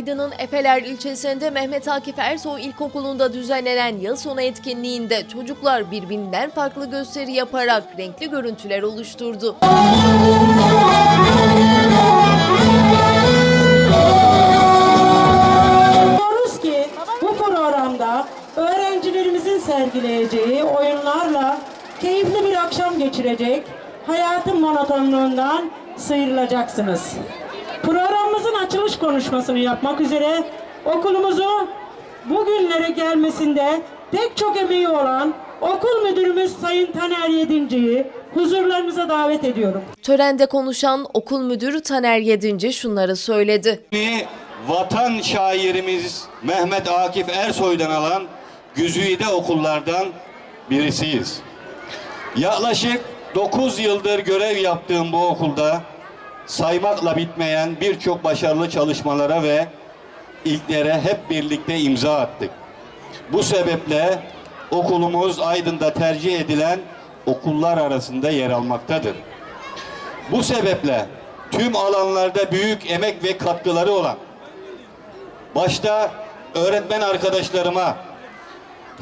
Aydın'ın Efeler ilçesinde Mehmet Akif Ersoy İlkokulu'nda düzenlenen yıl sonu etkinliğinde çocuklar birbirinden farklı gösteri yaparak renkli görüntüler oluşturdu. Diyoruz ki bu programda öğrencilerimizin sergileyeceği oyunlarla keyifli bir akşam geçirecek, hayatın monotonluğundan sıyrılacaksınız. Programımızın açılış konuşmasını yapmak üzere okulumuzu bugünlere gelmesinde pek çok emeği olan okul müdürümüz Sayın Taner Yedinci'yi huzurlarınıza davet ediyorum. Törende konuşan okul müdürü Taner Yedinci şunları söyledi. Vatan şairimiz Mehmet Akif Ersoy'dan alan güzide okullardan birisiyiz. Yaklaşık 9 yıldır görev yaptığım bu okulda saymakla bitmeyen birçok başarılı çalışmalara ve ilklere hep birlikte imza attık. Bu sebeple okulumuz Aydın'da tercih edilen okullar arasında yer almaktadır. Bu sebeple tüm alanlarda büyük emek ve katkıları olan başta öğretmen arkadaşlarıma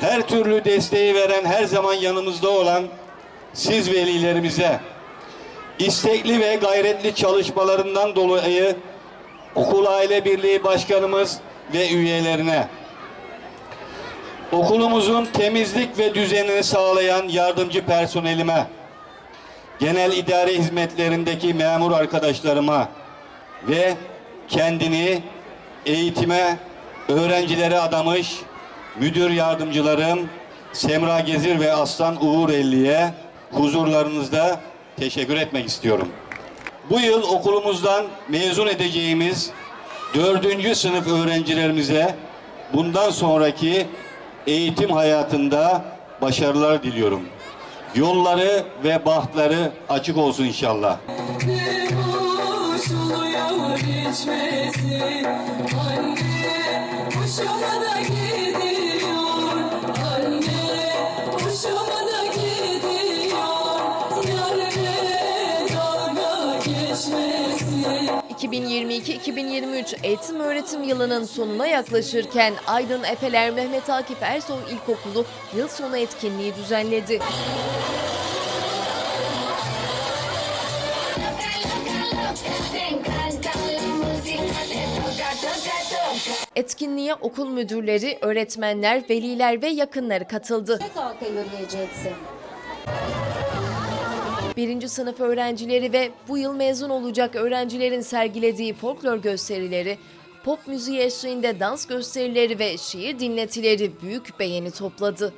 her türlü desteği veren her zaman yanımızda olan siz velilerimize istekli ve gayretli çalışmalarından dolayı Okul Aile Birliği Başkanımız ve üyelerine okulumuzun temizlik ve düzenini sağlayan yardımcı personelime genel idare hizmetlerindeki memur arkadaşlarıma ve kendini eğitime, öğrencilere adamış müdür yardımcılarım Semra Gezir ve Aslan Uğur Elli'ye huzurlarınızda teşekkür etmek istiyorum. Bu yıl okulumuzdan mezun edeceğimiz dördüncü sınıf öğrencilerimize bundan sonraki eğitim hayatında başarılar diliyorum. Yolları ve bahtları açık olsun inşallah. Anne 2022-2023 eğitim öğretim yılının sonuna yaklaşırken Aydın Efeler Mehmet Akif Ersoy İlkokulu yıl sonu etkinliği düzenledi. Etkinliğe okul müdürleri, öğretmenler, veliler ve yakınları katıldı. Tek halka yürüyeceksin. Birinci sınıf öğrencileri ve bu yıl mezun olacak öğrencilerin sergilediği folklor gösterileri, pop müziği eşliğinde dans gösterileri ve şiir dinletileri büyük beğeni topladı.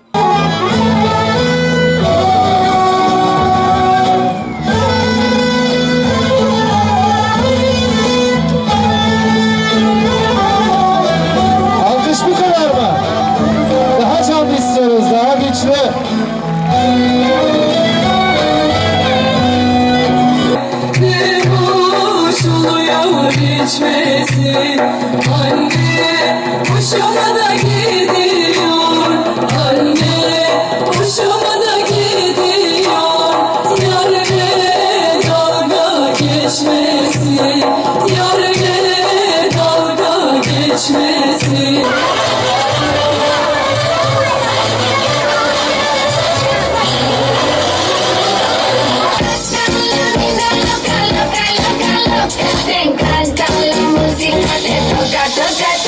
sensin